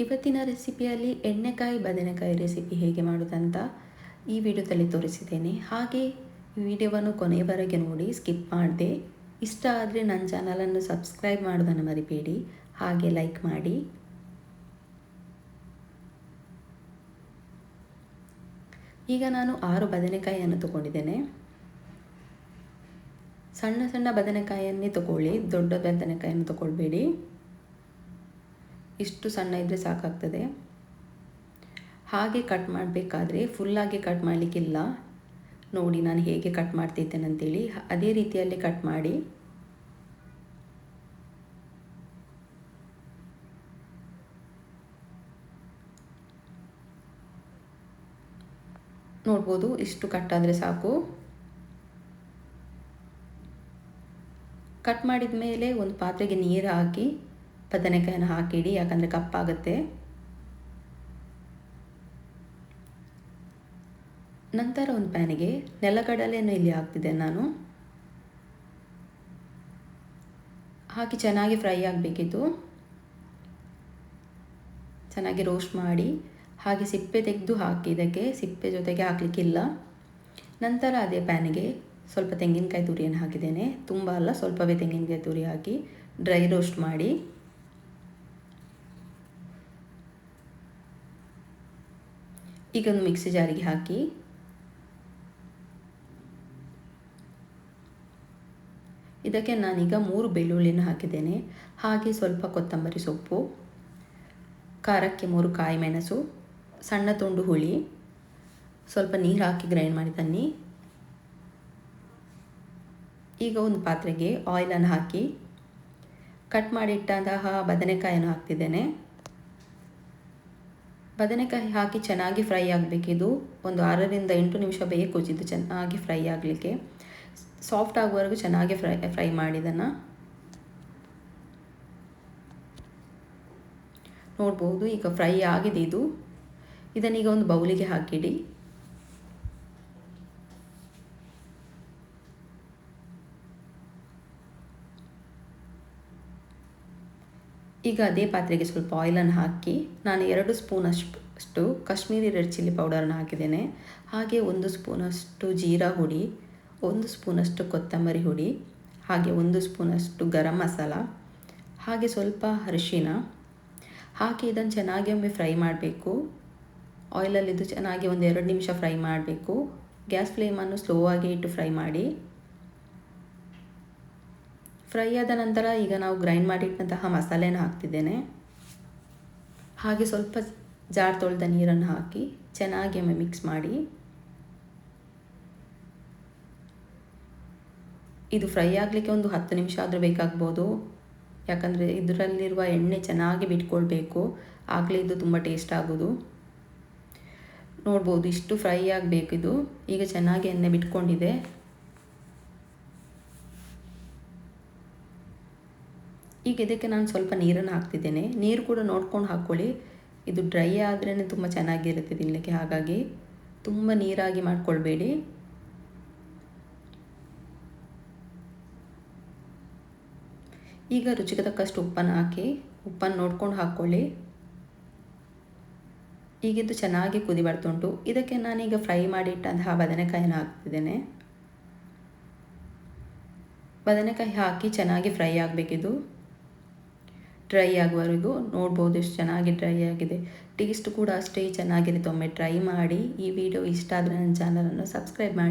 ಇವತ್ತಿನ ರೆಸಿಪಿಯಲ್ಲಿ ಎಣ್ಣೆಕಾಯಿ, ಬದನೆಕಾಯಿ ರೆಸಿಪಿ ಹೇಗೆ ಮಾಡೋದಂತ ಈ ವಿಡಿಯೋದಲ್ಲಿ ತೋರಿಸಿದ್ದೇನೆ. ಹಾಗೆ ವಿಡಿಯೋವನ್ನು ಕೊನೆಯವರೆಗೆ ನೋಡಿ, ಸ್ಕಿಪ್ ಮಾಡಿದೆ. ಇಷ್ಟ ಆದರೆ ನನ್ನ ಚಾನಲನ್ನು ಸಬ್ಸ್ಕ್ರೈಬ್ ಮಾಡೋದನ್ನು ಮರಿಬೇಡಿ. ಹಾಗೆ ಲೈಕ್ ಮಾಡಿ. ಈಗ ನಾನು ಆರು ಬದನೆಕಾಯಿಯನ್ನು ತಗೊಂಡಿದ್ದೇನೆ. ಸಣ್ಣ ಸಣ್ಣ ಬದನೆಕಾಯಿಯನ್ನೇ ತಗೊಳ್ಳಿ, ದೊಡ್ಡ ಬದನೆಕಾಯಿಯನ್ನು ತಗೊಳ್ಬೇಡಿ. ಇಷ್ಟು ಸಣ್ಣ ಇದ್ದರೆ ಸಾಕಾಗ್ತದೆ. ಹಾಗೆ ಕಟ್ ಮಾಡಬೇಕಾದ್ರೆ ಫುಲ್ಲಾಗಿ ಕಟ್ ಮಾಡಲಿಕ್ಕಿಲ್ಲ. ನೋಡಿ ನಾನು ಹೇಗೆ ಕಟ್ ಮಾಡ್ತಿದ್ದೇನೆ ಅಂತೇಳಿ. ಅದೇ ರೀತಿಯಲ್ಲಿ ಕಟ್ ಮಾಡಿ. ನೋಡ್ಬೋದು ಇಷ್ಟು ಕಟ್ ಆದರೆ ಸಾಕು. ಕಟ್ ಮಾಡಿದ ಮೇಲೆ ಒಂದು ಪಾತ್ರೆಗೆ ನೀರು ಹಾಕಿ ಬದನೆಕಾಯನ್ನು ಹಾಕಿಡಿ, ಯಾಕಂದರೆ ಕಪ್ಪಾಗುತ್ತೆ. ನಂತರ ಒಂದು ಪ್ಯಾನಿಗೆ ನೆಲಗಡಲೆಯನ್ನು ಇಲ್ಲಿ ಹಾಕ್ತಿದ್ದೆ ನಾನು. ಹಾಕಿ ಚೆನ್ನಾಗಿ ಫ್ರೈ ಆಗಬೇಕಿತ್ತು. ಚೆನ್ನಾಗಿ ರೋಸ್ಟ್ ಮಾಡಿ, ಹಾಗೆ ಸಿಪ್ಪೆ ತೆಗೆದು ಹಾಕಿ, ಇದಕ್ಕೆ ಸಿಪ್ಪೆ ಜೊತೆಗೆ ಹಾಕಲಿಕ್ಕಿಲ್ಲ. ನಂತರ ಅದೇ ಪ್ಯಾನಿಗೆ ಸ್ವಲ್ಪ ತೆಂಗಿನಕಾಯಿ ತುರಿಯನ್ನು ಹಾಕಿದ್ದೇನೆ. ತುಂಬ ಅಲ್ಲ, ಸ್ವಲ್ಪವೇ ತೆಂಗಿನಕಾಯಿ ತುರಿ ಹಾಕಿ, ಡ್ರೈ ರೋಸ್ಟ್ ಮಾಡಿ. ಈಗ ಒಂದು ಮಿಕ್ಸಿ ಜಾರಿಗೆ ಹಾಕಿ. ಇದಕ್ಕೆ ನಾನೀಗ ಮೂರು ಬೆಳ್ಳುಳ್ಳಿಯನ್ನು ಹಾಕಿದ್ದೇನೆ. ಹಾಗೆ ಸ್ವಲ್ಪ ಕೊತ್ತಂಬರಿ ಸೊಪ್ಪು, ಖಾರಕ್ಕೆ ಮೂರು ಕಾಯಿ ಮೆಣಸು, ಸಣ್ಣ ತುಂಡು ಹುಳಿ, ಸ್ವಲ್ಪ ನೀರು ಹಾಕಿ ಗ್ರೈಂಡ್ ಮಾಡಿ ತನ್ನಿ. ಈಗ ಒಂದು ಪಾತ್ರೆಗೆ ಆಯಿಲನ್ನು ಹಾಕಿ, ಕಟ್ ಮಾಡಿಟ್ಟಂತಹ ಬದನೆಕಾಯನ್ನು ಹಾಕ್ತಿದ್ದೇನೆ. ಬದನೆಕಾಯಿ ಹಾಕಿ ಚೆನ್ನಾಗಿ ಫ್ರೈ ಆಗಬೇಕಿದು ಒಂದು ಆರರಿಂದ ಎಂಟು ನಿಮಿಷ ಬೇಕು ಇದು ಚೆನ್ನಾಗಿ ಫ್ರೈ ಆಗಲಿಕ್ಕೆ. ಸಾಫ್ಟ್ ಆಗುವವರೆಗೂ ಚೆನ್ನಾಗಿ ಫ್ರೈ ಫ್ರೈ ಮಾಡಿದನ್ನು ನೋಡ್ಬೋದು, ಈಗ ಫ್ರೈ ಆಗಿದೆ ಇದು. ಇದನ್ನೀಗ ಒಂದು ಬೌಲಿಗೆ ಹಾಕಿಡಿ. ಈಗ ಅದೇ ಪಾತ್ರೆಗೆ ಸ್ವಲ್ಪ ಆಯಿಲನ್ನು ಹಾಕಿ ನಾನು ಎರಡು ಸ್ಪೂನ್ ಅಷ್ಟು ಕಾಶ್ಮೀರಿ ರೆಡ್ ಚಿಲ್ಲಿ ಪೌಡರನ್ನು ಹಾಕಿದ್ದೇನೆ. ಹಾಗೆ ಒಂದು ಸ್ಪೂನಷ್ಟು ಜೀರಾ ಹುಡಿ, ಒಂದು ಸ್ಪೂನಷ್ಟು ಕೊತ್ತಂಬರಿ ಹುಡಿ, ಹಾಗೆ ಒಂದು ಸ್ಪೂನಷ್ಟು ಗರಂ ಮಸಾಲ, ಹಾಗೆ ಸ್ವಲ್ಪ ಅರಿಶಿನ. ಹಾಕಿ ಇದನ್ನು ಚೆನ್ನಾಗಿ ಒಮ್ಮೆ ಫ್ರೈ ಮಾಡಬೇಕು. ಆಯಿಲಲ್ಲಿದ್ದು ಚೆನ್ನಾಗಿ ಒಂದು ಎರಡು ನಿಮಿಷ ಫ್ರೈ ಮಾಡಬೇಕು. ಗ್ಯಾಸ್ ಫ್ಲೇಮನ್ನು ಸ್ಲೋ ಆಗಿ ಇಟ್ಟು ಫ್ರೈ ಮಾಡಿ. ಫ್ರೈ ಆದ ನಂತರ ಈಗ ನಾವು ಗ್ರೈಂಡ್ ಮಾಡಿಟ್ಟಂತಹ ಮಸಾಲೆನ ಹಾಕ್ತಿದ್ದೇನೆ. ಹಾಗೆ ಸ್ವಲ್ಪ ಜಾರ್ ತೊಳೆದ ನೀರನ್ನು ಹಾಕಿ ಚೆನ್ನಾಗಿ ಮಿಕ್ಸ್ ಮಾಡಿ. ಇದು ಫ್ರೈ ಆಗಲಿಕ್ಕೆ ಒಂದು ಹತ್ತು ನಿಮಿಷ ಆದರೂ ಬೇಕಾಗ್ಬೋದು. ಯಾಕಂದರೆ ಇದರಲ್ಲಿರುವ ಎಣ್ಣೆ ಚೆನ್ನಾಗಿ ಬಿಟ್ಕೊಳ್ಬೇಕು. ಆಗಲೇ ಇದು ತುಂಬ ಟೇಸ್ಟ್ ಆಗೋದು. ನೋಡ್ಬೋದು ಇಷ್ಟು ಫ್ರೈ ಆಗಬೇಕಿದು ಈಗ ಚೆನ್ನಾಗಿ ಎಣ್ಣೆ ಬಿಟ್ಕೊಂಡಿದೆ. ಈಗ ಇದಕ್ಕೆ ನಾನು ಸ್ವಲ್ಪ ನೀರನ್ನು ಹಾಕ್ತಿದ್ದೇನೆ. ನೀರು ಕೂಡ ನೋಡ್ಕೊಂಡು ಹಾಕ್ಕೊಳ್ಳಿ. ಇದು ಡ್ರೈ ಆದ್ರೇ ತುಂಬ ಚೆನ್ನಾಗಿರುತ್ತೆ ತಿನ್ನಲಿಕ್ಕೆ ಹಾಗಾಗಿ ತುಂಬ ನೀರಾಗಿ ಮಾಡಿಕೊಳ್ಬೇಡಿ. ಈಗ ರುಚಿಗೆ ತಕ್ಕಷ್ಟು ಉಪ್ಪನ್ನು ಹಾಕಿ, ಉಪ್ಪನ್ನು ನೋಡ್ಕೊಂಡು ಹಾಕ್ಕೊಳ್ಳಿ. ಈಗಿದ್ದು ಚೆನ್ನಾಗಿ ಕುದಿ ಬರ್ತುಂಟು ಇದಕ್ಕೆ ನಾನೀಗ ಫ್ರೈ ಮಾಡಿಟ್ಟಂತಹ ಬದನೆಕಾಯಿನ ಹಾಕ್ತಿದ್ದೇನೆ. ಬದನೆಕಾಯಿ ಹಾಕಿ ಚೆನ್ನಾಗಿ ಫ್ರೈ ಆಗಬೇಕಿದು. ಡ್ರೈ ಆಗುವವರೆಗೂ ನೋಡ್ಬೋದು ಎಷ್ಟು ಚೆನ್ನಾಗಿ ಡ್ರೈ ಆಗಿದೆ. ಟೇಸ್ಟ್ ಕೂಡ ಅಷ್ಟೇ ಚೆನ್ನಾಗಿರುತ್ತೆ ಒಮ್ಮೆ ಟ್ರೈ ಮಾಡಿ ಈ ವಿಡಿಯೋ ಇಷ್ಟ ಆದರೆ ನನ್ನ ಚಾನಲನ್ನು ಸಬ್ಸ್ಕ್ರೈಬ್ ಮಾಡಿ.